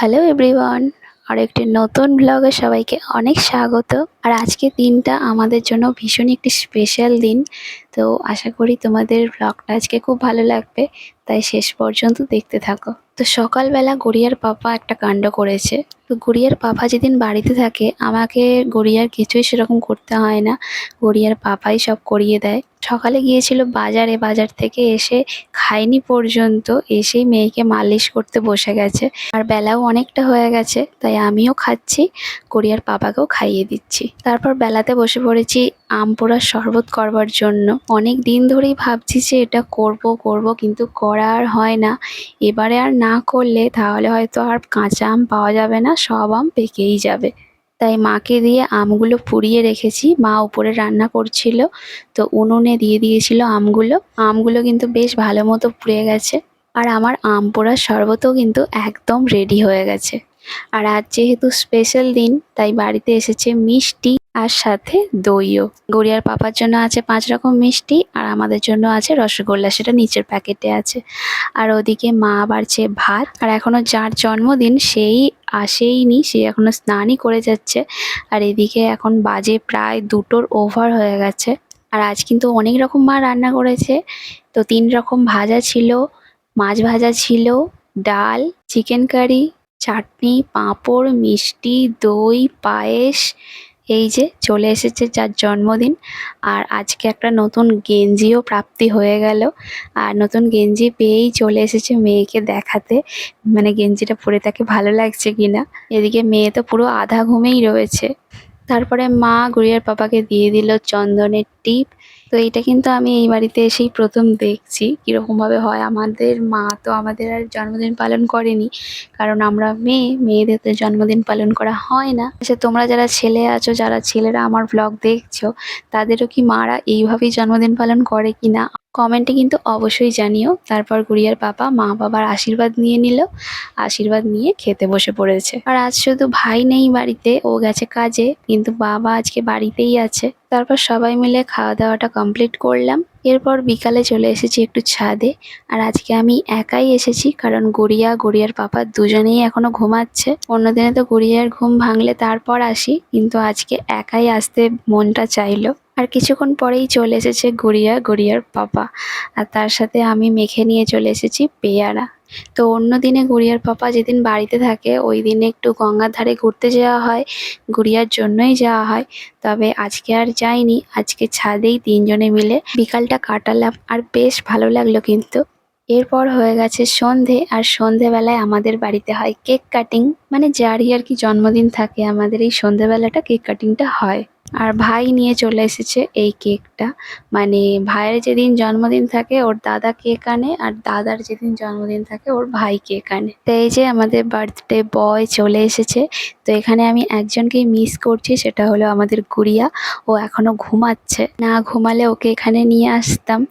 Hello everyone আর একটি নতুন ব্লগে সবাইকে অনেক স্বাগত। আর আজকে দিনটা আমাদের জন্য ভীষণই একটি স্পেশাল দিন। তো আশা করি তোমাদের ব্লগটা আজকে খুব ভালো লাগবে। তাই শেষ পর্যন্ত দেখতে থাকো। তো সকালবেলা গড়িয়ার পাপা একটা কাণ্ড করেছে। তো গড়িয়ার পাপা যেদিন বাড়িতে থাকে, আমাকে গড়িয়ার কিছুই সেরকম করতে হয় না। গড়িয়ার পাপাই সব করিয়ে দেয়। সকালে গিয়েছিল বাজারে, বাজার থেকে এসে খায়নি পর্যন্ত এসেই মেয়েকে মালিশ করতে বসে গেছে। আর বেলাও অনেকটা হয়ে গেছে, তাই আমিও খাচ্ছি, গড়িয়ার পাপাকেও খাইয়ে দিচ্ছি। তারপর বেলাতে বসে পড়েছি আম পোড়ার শরবত করবার জন্য। অনেক দিন ধরেই ভাবছি যে এটা করব করব, কিন্তু করা আর হয় না। এবারে আর না করলে তাহলে হয়তো আর কাঁচা আম পাওয়া যাবে না, সব আম পেকেই যাবে। তাই মাকে দিয়ে আমগুলো পুড়িয়ে রেখেছি। মা উপরে রান্না করছিল, তো উনুনে দিয়ে দিয়েছিল আমগুলো। আমগুলো কিন্তু বেশ ভালো মতো পুড়ে গেছে। আর আমার আম পোড়ার শরবতও কিন্তু একদম রেডি হয়ে গেছে। আর আজ যেহেতু স্পেশাল দিন, তাই বাড়িতে এসেছে মিষ্টি আর সাথে দইও। গড়িয়ার পাপার জন্য আছে পাঁচ রকম মিষ্টি আর আমাদের জন্য আছে রসগোল্লা, সেটা নিচের প্যাকেটে আছে। আর ওদিকে মা বাড়ছে ভাত, আর এখনও যার জন্মদিন সেই আসেইনি, সে এখনও স্নানই করে যাচ্ছে। আর এদিকে এখন বাজে প্রায় দুটোর ওভার হয়ে গেছে। আর আজ কিন্তু অনেক রকম মা রান্না করেছে। তো তিন রকম ভাজা ছিল, মাছ ভাজা ছিল, ডাল চিকেন কারি চাটনি, পাঁপড়, মিষ্টি, দই, পায়েস, এই যে চলে এসেছে যার জন্মদিন। আর আজকে একটা নতুন গেঞ্জিও প্রাপ্তি হয়ে গেল। আর নতুন গেঞ্জি পেয়েই চলে এসেছে মেয়েকে দেখাতে। মানে গেঞ্জিটা পরে তাকে ভালো লাগছে কিনা। এদিকে মেয়ে তো পুরো আধা ঘুমেই রয়েছে। তারপরে মা গুড়িয়ার পাপাকে দিয়ে দিল চন্দনের টিপ তো এটা কিন্তু আমি এই বাড়িতে এসেই প্রথম দেখছি, কীরকমভাবে হয়। আমাদের মা তো আমাদের আর জন্মদিন পালন করেনি, কারণ আমরা মেয়ে, মেয়েদের তো জন্মদিন পালন করা হয় না। সে তোমরা যারা ছেলে আছো, যারা ছেলেরা আমার ব্লগ দেখছ, তাদেরও কি মারা এইভাবেই জন্মদিন পালন করে কি না? কমেন্টে কিন্তু অবশ্যই জানিও। তারপর গুড়িয়ার পাপা মা বাবার আশীর্বাদ নিয়ে নিল, আশীর্বাদ নিয়ে খেতে বসে পড়েছে। আর আজ শুধু ভাই নেই বাড়িতে, ও গেছে কাজে, কিন্তু বাবা আজকে বাড়িতেই আছে। তারপর সবাই মিলে খাওয়া দাওয়াটা কমপ্লিট করলাম। এরপর বিকালে চলে এসেছি একটু ছাদে। আর আজকে আমি একাই এসেছি, কারণ গড়িয়া, গড়িয়ার পাপা দুজনেই এখনও ঘুমাচ্ছে। অন্যদিনে তো গড়িয়ার ঘুম ভাঙলে তারপর আসি, কিন্তু আজকে একাই আসতে মনটা চাইলো। আর কিছুক্ষণ পরেই চলে এসেছে গড়িয়া, গড়িয়ার পাপা। আর তার সাথে আমি মেখে নিয়ে চলে এসেছি পেয়ারা। তো অন্য দিনে গুড়িয়ার পাপা যেদিন বাড়িতে থাকে, ওই দিনে একটু গঙ্গার ধারে ঘুরতে যাওয়া হয়, গুড়িয়ার জন্যই যাওয়া হয়। তবে আজকে আর যাইনি, আজকে ছাদেই তিনজনে মিলে বিকালটা কাটালাম আর বেশ ভালো লাগল কিন্তু। এরপর হয়ে গেছে সন্ধে আর সন্ধেবেলায় আমাদের বাড়িতে হয় কেক কাটিং। মানে যারই আর কি জন্মদিন থাকে, আমাদের এই সন্ধেবেলাটা কেক কাটিংটা হয়। আর ভাই নিয়ে চলে এসেছে এই কেকটা। মানে ভাইয়ের যেদিন জন্মদিন থাকে ওর দাদা কেক আনে আর দাদার যেদিন জন্মদিন থাকে ওর ভাই কেক আনে। তো এই যে আমাদের বার্থডে বয় চলে এসেছে। তো এখানে আমি একজনকেই মিস করছি, সেটা হলো আমাদের গুড়িয়া। ও এখনও ঘুমাচ্ছে। না ঘুমালে ওকে এখানে নিয়ে আসতাম।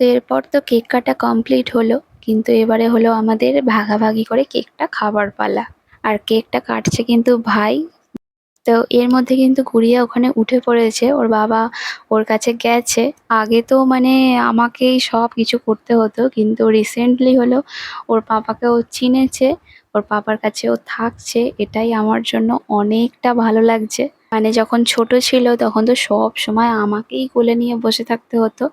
তো এরপর তো কেক কাটা কমপ্লিট হলো, কিন্তু এবারে হলো আমাদের ভাগাভাগি করে কেকটা খাবার পালা। আর কেকটা কাটছে কিন্তু ভাই। তো এর মধ্যে কিন্তু গুড়িয়া ওখানে উঠে পড়েছে, ওর বাবা ওর কাছে গেছে। আগে তো মানে আমাকেই সব কিছু করতে হতো, কিন্তু রিসেন্টলি হলো ওর পাপাকে ও চিনেছে, ওর পাপার কাছে ও থাকছে, এটাই আমার জন্য অনেকটা ভালো লাগছে। মানে যখন ছোট ছিল তখন তো সব সময় আমাকেই কোলে নিয়ে বসে থাকতে হতো।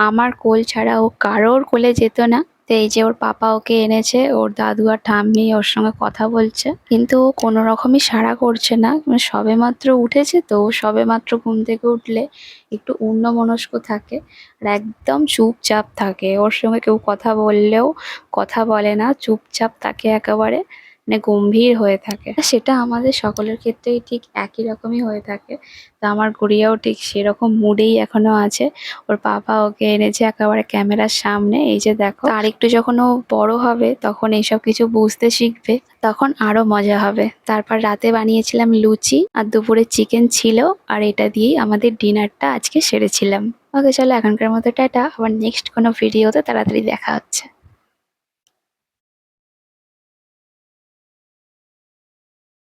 আমার কোল ছাড়া ও কারোর কোলে যেত না। তো এই যে ওর পাপা ওকে এনেছে, ওর দাদু আর ঠাম্মি ওর সঙ্গে কথা বলছে। কিন্তু ও কোনো রকমই সাড়া করছে না। মানে সবে মাত্র উঠেছে তো সবে মাত্র ঘুম থেকে উঠলে একটু অন্যমনস্ক থাকে আর একদম চুপচাপ থাকে। ওর সঙ্গে কেউ কথা বললেও কথা বলে না, চুপচাপ থাকে একেবারে। মানে গম্ভীর হয়ে থাকে। সেটা আমাদের সকলের ক্ষেত্রেই ঠিক একই রকমই হয়ে থাকে। তো আমার গুড়িয়াও ঠিক সেরকম মুডেই এখনও আছে। ওর বাবা ওকে এনেছে একেবারে ক্যামেরার সামনে। এই যে দেখো আর একটু যখন ও বড় হবে তখন এইসব কিছু বুঝতে শিখবে, তখন আরও মজা হবে। তারপর রাতে বানিয়েছিলাম লুচি আর দুপুরে চিকেন ছিল আর এটা দিয়েই আমাদের ডিনারটা আজকে সেরেছিলাম। ওকে চলো এখনকার মতো টাটা। আবার নেক্সট কোনো ভিডিওতে তাড়াতাড়ি দেখা হচ্ছে।